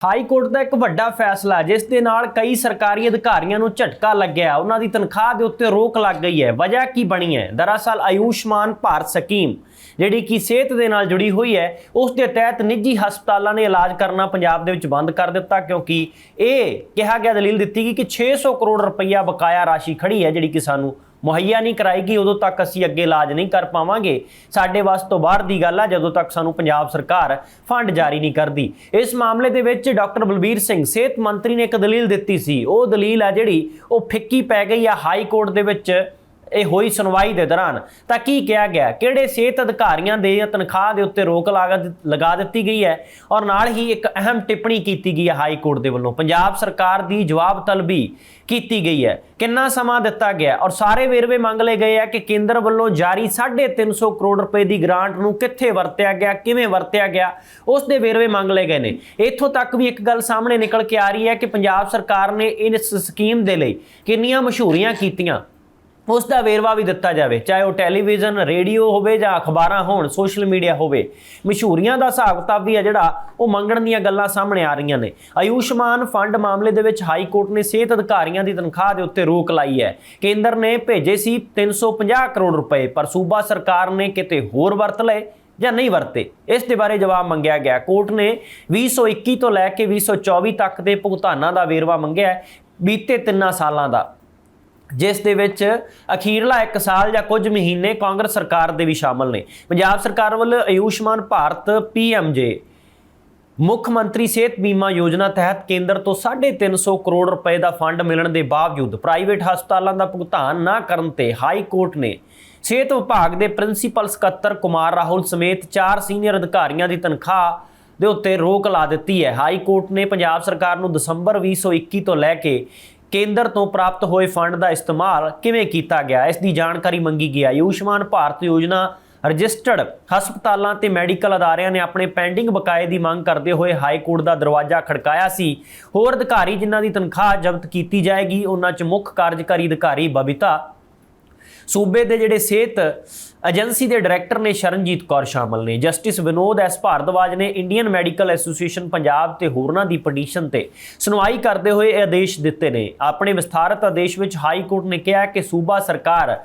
High court ਦਾ ਇੱਕ ਵੱਡਾ ਫੈਸਲਾ, ਜਿਸ ਦੇ ਨਾਲ ਕਈ ਸਰਕਾਰੀ ਅਧਿਕਾਰੀਆਂ ਨੂੰ ਝਟਕਾ ਲੱਗਿਆ। ਉਹਨਾਂ ਦੀ ਤਨਖਾਹ ਦੇ ਉੱਤੇ ਰੋਕ ਲੱਗ ਗਈ ਹੈ। ਵਜ੍ਹਾ ਕੀ ਬਣੀ ਹੈ? ਦਰਅਸਲ ਆਯੁਸ਼ਮਾਨ ਭਾਰਤ ਸਕੀਮ, ਜਿਹੜੀ ਕਿ ਸਿਹਤ ਦੇ ਨਾਲ ਜੁੜੀ ਹੋਈ ਹੈ, ਉਸ ਦੇ ਤਹਿਤ ਨਿੱਜੀ ਹਸਪਤਾਲਾਂ ਨੇ ਇਲਾਜ ਕਰਨਾ ਪੰਜਾਬ ਦੇ ਵਿੱਚ ਬੰਦ ਕਰ ਦਿੱਤਾ, ਕਿਉਂਕਿ ਇਹ ਕਿਹਾ ਗਿਆ, ਦਲੀਲ ਦਿੱਤੀ ਗਈ ਕਿ 600 ਕਰੋੜ ਰੁਪਈਆ ਬਕਾਇਆ ਰਾਸ਼ੀ ਖੜੀ ਹੈ, ਜਿਹੜੀ ਕਿ ਸਾਨੂੰ ਮੁਹੱਈਆ ਨਹੀਂ ਕਰਾਏਗੀ, ਉਦੋਂ ਤੱਕ ਅਸੀਂ ਅੱਗੇ ਇਲਾਜ ਨਹੀਂ ਕਰ ਪਾਵਾਂਗੇ। ਸਾਡੇ ਵਾਸ ਤੋਂ ਬਾਹਰ ਦੀ ਗੱਲ ਆ, ਜਦੋਂ ਤੱਕ ਸਾਨੂੰ ਪੰਜਾਬ ਸਰਕਾਰ ਫੰਡ ਜਾਰੀ ਨਹੀਂ ਕਰਦੀ। ਇਸ ਮਾਮਲੇ ਦੇ ਵਿੱਚ ਡਾਕਟਰ ਬਲਬੀਰ ਸਿੰਘ, ਸਿਹਤ ਮੰਤਰੀ ਨੇ ਇੱਕ ਦਲੀਲ ਦਿੱਤੀ ਸੀ। ਉਹ ਦਲੀਲ ਆ ਜਿਹੜੀ, ਉਹ ਫਿੱਕੀ ਪੈ ਗਈ ਆ ਹਾਈ ਕੋਰਟ ਦੇ ਵਿੱਚ। ਇਹ ਹੋਈ ਸੁਣਵਾਈ ਦੇ ਦੌਰਾਨ। ਤਾਂ ਕੀ ਕਿਹਾ ਗਿਆ? ਕਿਹੜੇ ਸਿਹਤ ਅਧਿਕਾਰੀਆਂ ਦੇ ਤਨਖਾਹ ਦੇ ਉੱਤੇ ਰੋਕ ਲਾਗਾ ਲਗਾ ਦਿੱਤੀ ਗਈ ਹੈ? ਔਰ ਨਾਲ ਹੀ ਇੱਕ ਅਹਿਮ ਟਿੱਪਣੀ ਕੀਤੀ ਗਈ ਹੈ ਹਾਈ ਕੋਰਟ ਦੇ ਵੱਲੋਂ। ਪੰਜਾਬ ਸਰਕਾਰ ਦੀ ਜਵਾਬ ਤਲਬੀ ਕੀਤੀ ਗਈ ਹੈ। ਕਿੰਨਾ ਸਮਾਂ ਦਿੱਤਾ ਗਿਆ? ਔਰ ਸਾਰੇ ਵੇਰਵੇ ਮੰਗ ਲਏ ਗਏ ਆ ਕਿ ਕੇਂਦਰ ਵੱਲੋਂ ਜਾਰੀ 350 ਕਰੋੜ ਰੁਪਏ ਦੀ ਗ੍ਰਾਂਟ ਨੂੰ ਕਿੱਥੇ ਵਰਤਿਆ ਗਿਆ, ਕਿਵੇਂ ਵਰਤਿਆ ਗਿਆ, ਉਸ ਦੇ ਵੇਰਵੇ ਮੰਗ ਲਏ ਗਏ ਨੇ। ਇੱਥੋਂ ਤੱਕ ਵੀ ਇੱਕ ਗੱਲ ਸਾਹਮਣੇ ਨਿਕਲ ਕੇ ਆ ਰਹੀ ਹੈ ਕਿ ਪੰਜਾਬ ਸਰਕਾਰ ਨੇ ਇਸ ਸਕੀਮ ਦੇ ਲਈ ਕਿੰਨੀਆਂ ਮਸ਼ਹੂਰੀਆਂ ਕੀਤੀਆਂ। ਉਸ ਦਾ ਵੇਰਵਾ ਵੀ ਦਿੱਤਾ ਜਾਵੇ, ਚਾਹੇ ਉਹ ਟੈਲੀਵਿਜ਼ਨ, ਰੇਡੀਓ ਹੋਵੇ ਜਾਂ ਅਖਬਾਰਾਂ ਹੋਣ, ਸੋਸ਼ਲ ਮੀਡੀਆ ਹੋਵੇ, ਮਸ਼ਹੂਰੀਆਂ ਦਾ ਹਿਸਾਬ ਕਿਤਾਬ ਵੀ ਹੈ ਜਿਹੜਾ, ਉਹ ਮੰਗਣ ਦੀਆਂ ਗੱਲਾਂ ਸਾਹਮਣੇ ਆ ਰਹੀਆਂ ਨੇ। ਆਯੁਸ਼ਮਾਨ ਫੰਡ ਮਾਮਲੇ ਦੇ ਵਿੱਚ ਹਾਈ ਕੋਰਟ ਨੇ ਸਿਹਤ ਅਧਿਕਾਰੀਆਂ ਦੀ ਤਨਖਾਹ ਦੇ ਉੱਤੇ ਰੋਕ ਲਾਈ ਹੈ। ਕੇਂਦਰ ਨੇ ਭੇਜੇ ਸੀ 350 ਕਰੋੜ ਰੁਪਏ, ਪਰ ਸੂਬਾ ਸਰਕਾਰ ਨੇ ਕਿਤੇ ਹੋਰ ਵਰਤ ਲਏ ਜਾਂ ਨਹੀਂ ਵਰਤੇ? ਇਸ ਦੇ ਬਾਰੇ ਜਵਾਬ ਮੰਗਿਆ ਗਿਆ। ਕੋਰਟ ਨੇ 2021 ਤੋਂ ਲੈ ਕੇ 2024 ਤੱਕ ਦੇ ਭੁਗਤਾਨਾਂ ਦਾ ਵੇਰਵਾ ਮੰਗਿਆ ਬੀਤੇ 3 ਸਾਲਾਂ ਦਾ। ਜਿਸ ਦੇ ਵਿੱਚ ਅਖੀਰਲਾ 1 ਸਾਲ ਜਾਂ ਕੁਝ ਮਹੀਨੇ ਕਾਂਗਰਸ ਸਰਕਾਰ ਦੇ ਵੀ ਸ਼ਾਮਲ ਨੇ। ਪੰਜਾਬ ਸਰਕਾਰ ਵੱਲੋਂ ਆਯੁਸ਼ਮਾਨ ਭਾਰਤ ਪੀਐਮਜੇ ਮੁੱਖ ਮੰਤਰੀ ਸਿਹਤ ਬੀਮਾ ਯੋਜਨਾ ਤਹਿਤ ਕੇਂਦਰ ਤੋਂ 350 ਕਰੋੜ ਰੁਪਏ ਦਾ ਫੰਡ ਮਿਲਣ ਦੇ ਬਾਵਜੂਦ ਪ੍ਰਾਈਵੇਟ ਹਸਪਤਾਲਾਂ ਦਾ ਭੁਗਤਾਨ ਨਾ ਕਰਨ ਤੇ ਹਾਈ ਕੋਰਟ ਨੇ ਸਿਹਤ ਵਿਭਾਗ ਦੇ ਪ੍ਰਿੰਸੀਪਲ ਸਕੱਤਰ ਕੁਮਾਰ ਰਾਹੁਲ ਸਮੇਤ ਚਾਰ ਸੀਨੀਅਰ ਅਧਿਕਾਰੀਆਂ ਦੀ ਤਨਖਾਹ ਦੇ ਉੱਤੇ ਰੋਕ ਲਾ ਦਿੱਤੀ ਹੈ। ਹਾਈ ਕੋਰਟ ਨੇ ਪੰਜਾਬ ਸਰਕਾਰ ਨੂੰ ਦਸੰਬਰ 2021 ਤੋਂ ਲੈ ਕੇ ਕੇਂਦਰ ਤੋਂ ਪ੍ਰਾਪਤ ਹੋਏ ਫੰਡ ਦਾ ਇਸਤੇਮਾਲ ਕਿਵੇਂ ਕੀਤਾ ਗਿਆ? ਇਸ ਦੀ ਜਾਣਕਾਰੀ ਮੰਗੀ ਗਈ ਆਯੁਸ਼ਮਾਨ ਭਾਰਤ ਯੋਜਨਾ ਰਜਿਸਟਰਡ ਹਸਪਤਾਲਾਂ ਤੇ ਮੈਡੀਕਲ ਅਦਾਰਿਆਂ ਨੇ ਆਪਣੇ ਪੈਂਡਿੰਗ ਬਕਾਏ ਦੀ ਮੰਗ ਕਰਦੇ ਹੋਏ ਹਾਈ ਕੋਰਟ ਦਾ ਦਰਵਾਜ਼ਾ ਖੜਕਾਇਆ ਸੀ। ਹੋਰ ਅਧਿਕਾਰੀ ਜਿਨ੍ਹਾਂ ਦੀ ਤਨਖਾਹ ਜ਼ਬਤ ਕੀਤੀ ਜਾਏਗੀ, ਉਹਨਾਂ 'ਚ ਮੁੱਖ ਕਾਰਜਕਾਰੀ ਅਧਿਕਾਰੀ ਬਬਿਤਾ ਸੂਬੇ ਦੇ ਜਿਹੜੇ ਸਿਹਤ ਏਜੰਸੀ ਦੇ ਡਾਇਰੈਕਟਰ ਨੇ ਸ਼ਰਨਜੀਤ ਕੌਰ ਸ਼ਾਮਲ ਨੇ। ਜਸਟਿਸ ਵਿਨੋਦ ਐਸ ਭਾਰਦਵਾਜ ਨੇ ਇੰਡੀਅਨ ਮੈਡੀਕਲ ਐਸੋਸੀਏਸ਼ਨ ਪੰਜਾਬ ਤੇ ਹੋਰਨਾਂ ਦੀ ਪਟੀਸ਼ਨ ਤੇ ਸੁਣਵਾਈ ਕਰਦੇ ਹੋਏ ਇਹ ਆਦੇਸ਼ ਦਿੱਤੇ ਨੇ। ਆਪਣੇ ਵਿਸਥਾਰਤ ਆਦੇਸ਼ ਵਿੱਚ ਹਾਈ ਕੋਰਟ ਨੇ ਕਿਹਾ ਕਿ ਸੂਬਾ ਸਰਕਾਰ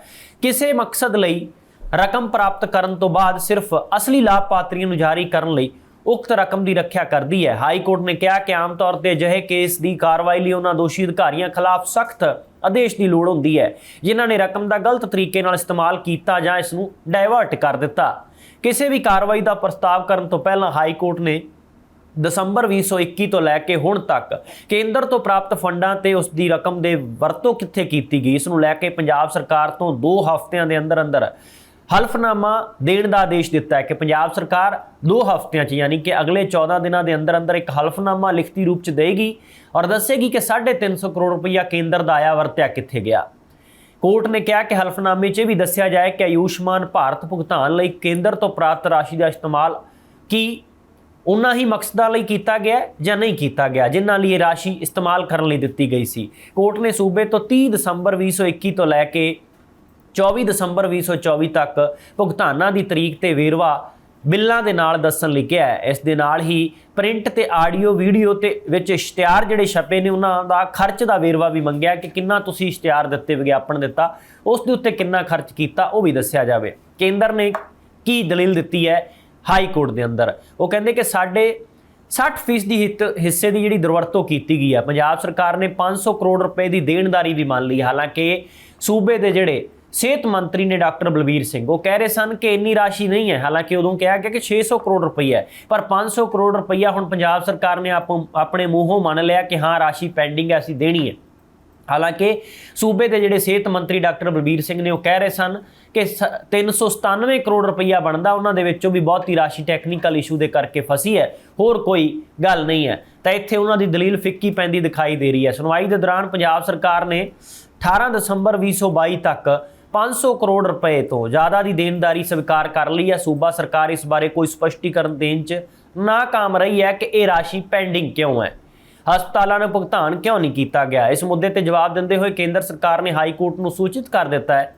ਕਿਸੇ ਮਕਸਦ ਲਈ ਰਕਮ ਪ੍ਰਾਪਤ ਕਰਨ ਤੋਂ ਬਾਅਦ ਸਿਰਫ ਅਸਲੀ ਲਾਭਪਾਤਰੀਆਂ ਨੂੰ ਜਾਰੀ ਕਰਨ ਲਈ ਉਕਤ ਰਕਮ ਦੀ ਰੱਖਿਆ ਕਰਦੀ ਹੈ। ਹਾਈ ਕੋਰਟ ਨੇ ਕਿਹਾ ਕਿ ਆਮ ਤੌਰ ਤੇ ਅਜਿਹੇ ਕੇਸ ਦੀ ਕਾਰਵਾਈ ਲਈ ਉਹਨਾਂ ਦੋਸ਼ੀ ਅਧਿਕਾਰੀਆਂ ਖਿਲਾਫ ਸਖਤ ਆਦੇਸ਼ ਦੀ ਲੋੜ ਹੁੰਦੀ ਹੈ। ਜਿਨ੍ਹਾਂ ਨੇ ਰਕਮ ਦਾ ਗਲਤ ਤਰੀਕੇ ਨਾਲ ਇਸਤੇਮਾਲ ਕੀਤਾ ਜਾਂ ਇਸ ਨੂੰ ਡਾਇਵਰਟ ਕਰ ਦਿੱਤਾ। ਕਿਸੇ ਵੀ ਕਾਰਵਾਈ ਦਾ ਪ੍ਰਸਤਾਵ ਕਰਨ ਤੋਂ ਪਹਿਲਾਂ ਹਾਈ ਕੋਰਟ ਨੇ ਦਸੰਬਰ 2021 ਤੋਂ ਲੈ ਕੇ ਹੁਣ ਤੱਕ ਕੇਂਦਰ ਤੋਂ ਪ੍ਰਾਪਤ ਫੰਡਾਂ ਤੇ ਉਸ ਦੀ ਰਕਮ ਦੇ ਵਰਤੋਂ ਕਿੱਥੇ ਕੀਤੀ ਗਈ? ਇਸ ਨੂੰ ਲੈ ਕੇ ਪੰਜਾਬ ਸਰਕਾਰ ਤੋਂ 2 ਹਫ਼ਤਿਆਂ ਦੇ ਅੰਦਰ ਅੰਦਰ ਹਲਫਨਾਮਾ ਦੇਣ ਦਾ ਆਦੇਸ਼ ਦਿੱਤਾ ਹੈ ਕਿ ਪੰਜਾਬ ਸਰਕਾਰ 2 ਹਫ਼ਤਿਆਂ 'ਚ ਯਾਨੀ ਕਿ ਅਗਲੇ 14 ਦਿਨਾਂ ਦੇ ਅੰਦਰ ਅੰਦਰ ਇੱਕ ਹਲਫਨਾਮਾ ਲਿਖਤੀ ਰੂਪ 'ਚ ਦੇਗੀ ਔਰ ਦੱਸੇਗੀ ਕਿ 350 ਕਰੋੜ ਰੁਪਈਆ ਕੇਂਦਰ ਦਾ ਆਇਆ ਵਰਤਿਆ ਕਿੱਥੇ ਗਿਆ। ਕੋਰਟ ਨੇ ਕਿਹਾ ਕਿ ਹਲਫਨਾਮੇ 'ਚ ਇਹ ਵੀ ਦੱਸਿਆ ਜਾਏ ਕਿ ਆਯੁਸ਼ਮਾਨ ਭਾਰਤ ਭੁਗਤਾਨ ਲਈ ਕੇਂਦਰ ਤੋਂ ਪ੍ਰਾਪਤ ਰਾਸ਼ੀ ਦਾ ਇਸਤੇਮਾਲ ਕੀ ਉਹਨਾਂ ਹੀ ਮਕਸਦਾਂ ਲਈ ਕੀਤਾ ਗਿਆ ਜਾਂ ਨਹੀਂ ਕੀਤਾ ਗਿਆ, ਜਿਨ੍ਹਾਂ ਲਈ ਇਹ ਰਾਸ਼ੀ ਇਸਤੇਮਾਲ ਕਰਨ ਲਈ ਦਿੱਤੀ ਗਈ ਸੀ। ਕੋਰਟ ਨੇ ਸੂਬੇ ਤੋਂ 30 ਦਸੰਬਰ 2021 ਤੋਂ ਲੈ ਕੇ 24 ਦਸੰਬਰ 2024 ਤੱਕ ਭੁਗਤਾਨਾਂ ਦੀ ਤਰੀਕ ਤੇ ਵੇਰਵਾ ਬਿੱਲਾਂ ਦੇ ਨਾਲ ਦੱਸਣ ਲਈ ਕਿਹਾ ਹੈ। ਇਸ ਦੇ ਨਾਲ ਹੀ ਪ੍ਰਿੰਟ ਤੇ ਆਡੀਓ, ਵੀਡੀਓ ਤੇ ਵਿੱਚ ਇਸ਼ਤਿਹਾਰ ਜਿਹੜੇ ਛਪੇ ਨੇ, ਉਹਨਾਂ ਦਾ ਖਰਚ ਦਾ ਵੇਰਵਾ ਵੀ ਮੰਗਿਆ ਕਿ ਕਿੰਨਾ ਤੁਸੀਂ ਇਸ਼ਤਿਹਾਰ ਦਿੱਤੇ, ਵਿਗਿਆਪਨ ਦਿੱਤਾ, ਉਸ ਦੇ ਉੱਤੇ ਕਿੰਨਾ ਖਰਚ ਕੀਤਾ, ਉਹ ਵੀ ਦੱਸਿਆ ਜਾਵੇ। ਕੇਂਦਰ ਨੇ ਕੀ ਦਲੀਲ ਦਿੱਤੀ ਹੈ ਹਾਈ ਕੋਰਟ ਦੇ ਅੰਦਰ? ਉਹ ਕਹਿੰਦੇ ਕਿ ਸਾਡੇ 60% ਦੀ ਹਿੱਤ- ਹਿੱਸੇ ਦੀ ਜਿਹੜੀ ਦੁਰਵਰਤੋਂ ਕੀਤੀ ਗਈ ਹੈ। ਪੰਜਾਬ ਸਰਕਾਰ ਨੇ 500 ਕਰੋੜ ਰੁਪਏ ਦੀ ਦੇਣਦਾਰੀ ਵੀ ਮੰਨ ਲਈ। ਹਾਲਾਂਕਿ ਸੂਬੇ ਦੇ ਜਿਹੜੇ ਸਿਹਤ ਮੰਤਰੀ ਨੇ ਡਾਕਟਰ ਬਲਬੀਰ ਸਿੰਘ। ਉਹ ਕਹਿ ਰਹੇ ਸਨ ਕਿ ਇੰਨੀ ਰਾਸ਼ੀ ਨਹੀਂ ਹੈ। ਹਾਲਾਂਕਿ ਉਦੋਂ ਕਿਹਾ ਗਿਆ ਕਿ 600 ਕਰੋੜ ਰੁਪਈਆ ਹੈ। ਪਰ 500 ਕਰੋੜ ਰੁਪਈਆ ਹੁਣ ਪੰਜਾਬ ਸਰਕਾਰ ਨੇ ਆਪ ਆਪਣੇ ਮੂੰਹੋਂ ਮੰਨ ਲਿਆ ਕਿ ਹਾਂ, ਰਾਸ਼ੀ ਪੈਂਡਿੰਗ ਹੈ, ਅਸੀਂ ਦੇਣੀ ਹੈ। ਹਾਲਾਂਕਿ ਸੂਬੇ ਦੇ ਜਿਹੜੇ ਸਿਹਤ ਮੰਤਰੀ ਡਾਕਟਰ ਬਲਬੀਰ ਸਿੰਘ ਨੇ ਉਹ ਕਹਿ ਰਹੇ ਸਨ ਕਿ ਸ- 397 ਕਰੋੜ ਰੁਪਈਆ ਬਣਦਾ। ਉਹਨਾਂ ਦੇ ਵਿੱਚੋਂ ਵੀ ਬਹੁਤੀ ਰਾਸ਼ੀ ਟੈਕਨੀਕਲ ਇਸ਼ੂ ਦੇ ਕਰਕੇ ਫਸੀ ਹੈ। ਹੋਰ ਕੋਈ ਗੱਲ ਨਹੀਂ ਹੈ। ਤਾਂ ਇੱਥੇ ਉਹਨਾਂ ਦੀ ਦਲੀਲ ਫਿੱਕੀ ਪੈਂਦੀ ਦਿਖਾਈ ਦੇ ਰਹੀ ਹੈ। ਸੁਣਵਾਈ ਦੇ ਦੌਰਾਨ ਪੰਜਾਬ ਸਰਕਾਰ ਨੇ 18 ਦਸੰਬਰ 2022 ਤੱਕ 500 ਕਰੋੜ ਰੁਪਏ ਤੋਂ ਜ਼ਿਆਦਾ ਦੀ ਦੇਣਦਾਰੀ ਸਵੀਕਾਰ ਕਰ ਲਈ ਹੈ। ਸੂਬਾ ਸਰਕਾਰ ਇਸ ਬਾਰੇ ਕੋਈ ਸਪਸ਼ਟੀਕਰਨ ਦੇਣ 'ਚ ਨਾਕਾਮ ਰਹੀ ਹੈ ਕਿ ਇਹ ਰਾਸ਼ੀ ਪੈਂਡਿੰਗ ਕਿਉਂ ਹੈ। ਹਸਪਤਾਲਾਂ ਨੂੰ ਭੁਗਤਾਨ ਕਿਉਂ ਨਹੀਂ ਕੀਤਾ ਗਿਆ? ਇਸ ਮੁੱਦੇ ਤੇ ਜਵਾਬ ਦਿੰਦੇ ਹੋਏ ਕੇਂਦਰ ਸਰਕਾਰ ਨੇ ਹਾਈ ਕੋਰਟ ਨੂੰ ਸੂਚਿਤ ਕਰ ਦਿੱਤਾ ਹੈ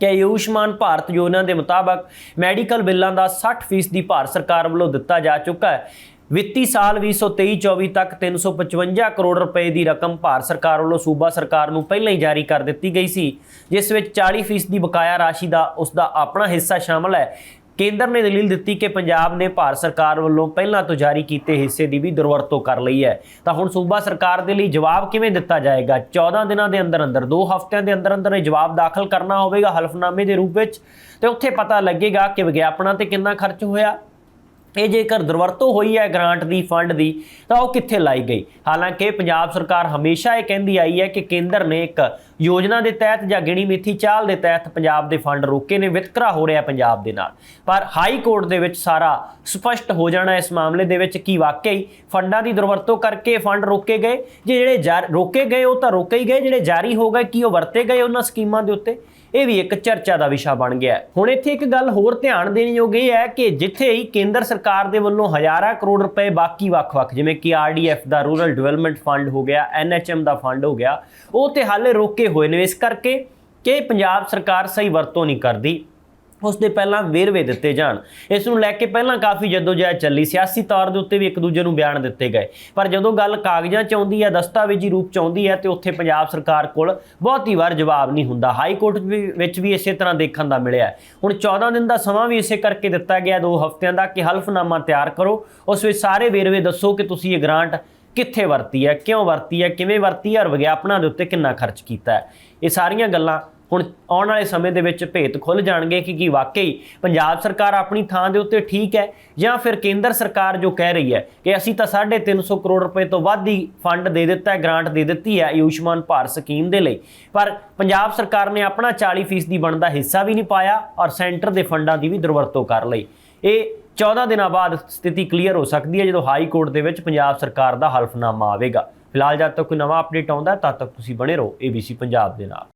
ਕਿ ਆਯੁਸ਼ਮਾਨ ਭਾਰਤ ਯੋਜਨਾ ਦੇ ਮੁਤਾਬਕ ਮੈਡੀਕਲ ਬਿੱਲਾਂ ਦਾ 60% ਦੀ ਭਾਰਤ ਸਰਕਾਰ ਵੱਲੋਂ ਦਿੱਤਾ ਜਾ ਚੁੱਕਾ ਹੈ। ਵਿੱਤੀ ਸਾਲ 2023-24 ਤੱਕ 355 ਕਰੋੜ ਰੁਪਏ ਦੀ ਰਕਮ ਭਾਰਤ ਸਰਕਾਰ ਵੱਲੋਂ ਸੂਬਾ ਸਰਕਾਰ ਨੂੰ ਪਹਿਲਾਂ ਹੀ ਜਾਰੀ ਕਰ ਦਿੱਤੀ ਗਈ ਸੀ, ਜਿਸ ਵਿੱਚ 40% ਦੀ ਬਕਾਇਆ ਰਾਸ਼ੀ ਦਾ ਉਸ ਦਾ ਆਪਣਾ ਹਿੱਸਾ ਸ਼ਾਮਲ ਹੈ। ਕੇਂਦਰ ਨੇ ਦਲੀਲ ਦਿੱਤੀ ਕਿ ਪੰਜਾਬ ਨੇ ਭਾਰਤ ਸਰਕਾਰ ਵੱਲੋਂ ਪਹਿਲਾਂ ਤੋਂ ਜਾਰੀ ਕੀਤੇ ਹਿੱਸੇ ਦੀ ਵੀ ਦੁਰਵਰਤੋਂ ਕਰ ਲਈ ਹੈ। ਤਾਂ ਹੁਣ ਸੂਬਾ ਸਰਕਾਰ ਦੇ ਲਈ ਜਵਾਬ ਕਿਵੇਂ ਦਿੱਤਾ ਜਾਏਗਾ? 14 ਦਿਨਾਂ ਦੇ ਅੰਦਰ ਅੰਦਰ 2 ਹਫ਼ਤਿਆਂ ਦੇ ਅੰਦਰ ਅੰਦਰ ਇਹ ਜਵਾਬ ਦਾਖਲ ਕਰਨਾ ਹੋਵੇਗਾ ਹਲਫਨਾਮੇ ਦੇ ਰੂਪ ਵਿੱਚ। ਤੇ ਉੱਥੇ ਪਤਾ ਲੱਗੇਗਾ ਕਿ ਵਿਗਿਆਪਨਾਂ ਤੇ ਕਿੰਨਾ ਖਰਚ ਹੋਇਆ। ਇਹ ਜੇਕਰ ਦੁਰਵਰਤੋਂ ਹੋਈ ਹੈ ਗ੍ਰਾਂਟ ਦੀ ਫੰਡ ਦੀ, ਤਾਂ ਉਹ ਕਿੱਥੇ ਲਾਈ ਗਈ? ਹਾਲਾਂਕਿ ਪੰਜਾਬ ਸਰਕਾਰ ਹਮੇਸ਼ਾ ਇਹ ਕਹਿੰਦੀ ਆਈ ਹੈ ਕਿ ਕੇਂਦਰ ਨੇ ਇੱਕ ਯੋਜਨਾ ਦੇ ਤਹਿਤ ਜਾਂ ਗਿਣੀ ਮਿੱਥੀ ਚਾਲ ਦੇ ਤਹਿਤ ਪੰਜਾਬ ਦੇ ਫੰਡ ਰੋਕੇ ਨੇ, ਵਿਤਕਰਾ ਹੋ ਰਿਹਾ ਪੰਜਾਬ ਦੇ ਨਾਲ। ਪਰ ਹਾਈ ਕੋਰਟ ਦੇ ਵਿੱਚ ਸਾਰਾ ਸਪਸ਼ਟ ਹੋ ਜਾਣਾ ਇਸ ਮਾਮਲੇ ਦੇ ਵਿੱਚ ਕੀ ਵਾਕਈ ਫੰਡਾਂ ਦੀ ਦੁਰਵਰਤੋਂ ਕਰਕੇ ਫੰਡ ਰੋਕੇ ਗਏ? ਜੇ ਜਿਹੜੇ ਜਾਰ- ਰੋਕੇ ਗਏ ਉਹ ਤਾਂ ਰੋਕੇ ਹੀ ਗਏ, ਜਿਹੜੇ ਜਾਰੀ ਹੋ ਗਏ, ਕੀ ਉਹ ਵਰਤੇ ਗਏ ਉਹਨਾਂ ਸਕੀਮਾਂ ਦੇ ਉੱਤੇ? ਇਹ ਵੀ ਇੱਕ ਚਰਚਾ ਦਾ ਵਿਸ਼ਾ ਬਣ ਗਿਆ ਹੁਣ ਇੱਥੇ ਇੱਕ ਗੱਲ ਹੋਰ ਧਿਆਨ ਦੇਣ ਯੋਗ ਇਹ ਹੈ ਕਿ ਜਿੱਥੇ ਹੀ ਕੇਂਦਰ ਸਰਕਾਰ ਦੇ ਵੱਲੋਂ ਹਜ਼ਾਰਾਂ ਕਰੋੜ ਰੁਪਏ ਬਾਕੀ ਵੱਖ-ਵੱਖ, ਜਿਵੇਂ ਕਿ ਆਰਡੀਐਫ ਦਾ ਰੂਰਲ ਡਿਵੈਲਪਮੈਂਟ ਫੰਡ ਹੋ ਗਿਆ ਐਨਐਚਐਮ ਦਾ ਫੰਡ ਹੋ ਗਿਆ, ਉਹ ਤੇ ਹਾਲੇ ਰੋਕੇ ਹੋਏ ਨੇ। ਇਸ ਕਰਕੇ ਕਿ ਪੰਜਾਬ ਸਰਕਾਰ ਸਹੀ ਵਰਤੋਂ ਨਹੀਂ ਕਰਦੀ। ਉਸ ਦੇ ਪਹਿਲਾਂ ਵੇਰਵੇ ਦਿੱਤੇ ਜਾਣ। ਇਸ ਨੂੰ ਲੈ ਕੇ ਪਹਿਲਾਂ ਕਾਫੀ ਜਦੋਜਹਿਦ ਚੱਲੀ। ਸਿਆਸੀ ਤੌਰ ਦੇ ਉੱਤੇ ਵੀ ਇੱਕ ਦੂਜੇ ਨੂੰ ਬਿਆਨ ਦਿੱਤੇ ਗਏ। ਪਰ ਜਦੋਂ ਗੱਲ ਕਾਗਜ਼ਾਂ 'ਚ ਆਉਂਦੀ ਹੈ, ਦਸਤਾਵੇਜ਼ੀ ਰੂਪ 'ਚ ਆਉਂਦੀ ਹੈ, ਤੇ ਉੱਥੇ ਪੰਜਾਬ ਸਰਕਾਰ ਕੋਲ ਬਹੁਤੀ ਵਾਰ ਜਵਾਬ ਨਹੀਂ ਹੁੰਦਾ। ਹਾਈ ਕੋਰਟ ਵੀ- ਵਿੱਚ ਵੀ ਇਸੇ ਤਰ੍ਹਾਂ ਦੇਖਣ ਦਾ ਮਿਲਿਆ ਹੁਣ 14 ਦਿਨ ਦਾ ਸਮਾਂ ਵੀ ਇਸੇ ਕਰਕੇ ਦਿੱਤਾ ਗਿਆ ਦੋ ਹਫ਼ਤਿਆਂ ਦਾ ਕਿ ਹਲਫਨਾਮਾ ਤਿਆਰ ਕਰੋ। ਉਸ ਵਿੱਚ ਸਾਰੇ ਵੇਰਵੇ ਦੱਸੋ ਕਿ ਤੁਸੀਂ ਇਹ ਗ੍ਰਾਂਟ ਕਿੱਥੇ ਵਰਤੀ ਹੈ, ਕਿਉਂ ਵਰਤੀ ਹੈ, ਕਿਵੇਂ ਵਰਤੀ ਹੈ, ਔਰ ਵਿਗਿਆਪਨਾਂ ਦੇ ਉੱਤੇ ਕਿੰਨਾ ਖਰਚ ਕੀਤਾ ਹੈ। ਇਹ ਸਾਰੀਆਂ ਗੱਲਾਂ ਹੁਣ ਆਉਣ ਵਾਲੇ ਸਮੇਂ ਦੇ ਵਿੱਚ ਭੇਤ ਖੁੱਲ ਜਾਣਗੇ ਕਿ ਕੀ ਵਾਕਈ ਪੰਜਾਬ ਸਰਕਾਰ ਆਪਣੀ ਥਾਂ ਦੇ ਉੱਤੇ ਠੀਕ ਹੈ ਜਾਂ ਫਿਰ ਕੇਂਦਰ ਸਰਕਾਰ ਜੋ ਕਹਿ ਰਹੀ ਹੈ ਕਿ ਅਸੀਂ ਤਾਂ 350 ਕਰੋੜ ਰੁਪਏ ਤੋਂ ਵੱਧ ਦੀ ਫੰਡ ਦੇ ਦਿੱਤਾ ਹੈ, ਗ੍ਰਾਂਟ ਦੇ ਦਿੱਤੀ ਹੈ ਆਯੁਸ਼ਮਾਨ ਭਾਰਤ ਸਕੀਮ ਦੇ ਲਈ। ਪਰ ਪੰਜਾਬ ਸਰਕਾਰ ਨੇ ਆਪਣਾ 40% ਦੀ ਬਣਦਾ ਹਿੱਸਾ ਵੀ ਨਹੀਂ ਪਾਇਆ ਔਰ ਸੈਂਟਰ ਦੇ ਫੰਡਾਂ ਦੀ ਵੀ ਦੁਰਵਰਤੋਂ ਕਰ ਲਈ। ਇਹ 14 ਦਿਨਾਂ ਬਾਅਦ ਸਥਿਤੀ ਕਲੀਅਰ ਹੋ ਸਕਦੀ ਹੈ ਜਦੋਂ ਹਾਈ ਕੋਰਟ ਦੇ ਵਿੱਚ ਪੰਜਾਬ ਸਰਕਾਰ ਦਾ ਹਲਫਨਾਮਾ ਆਵੇਗਾ। ਫਿਲਹਾਲ ਜਦ ਤੱਕ ਕੋਈ ਨਵਾਂ ਅਪਡੇਟ ਆਉਂਦਾ, ਤਦ ਤੱਕ ਤੁਸੀਂ ਬਣੇ ਰਹੋ ABC ਪੰਜਾਬ ਦੇ ਨਾਲ।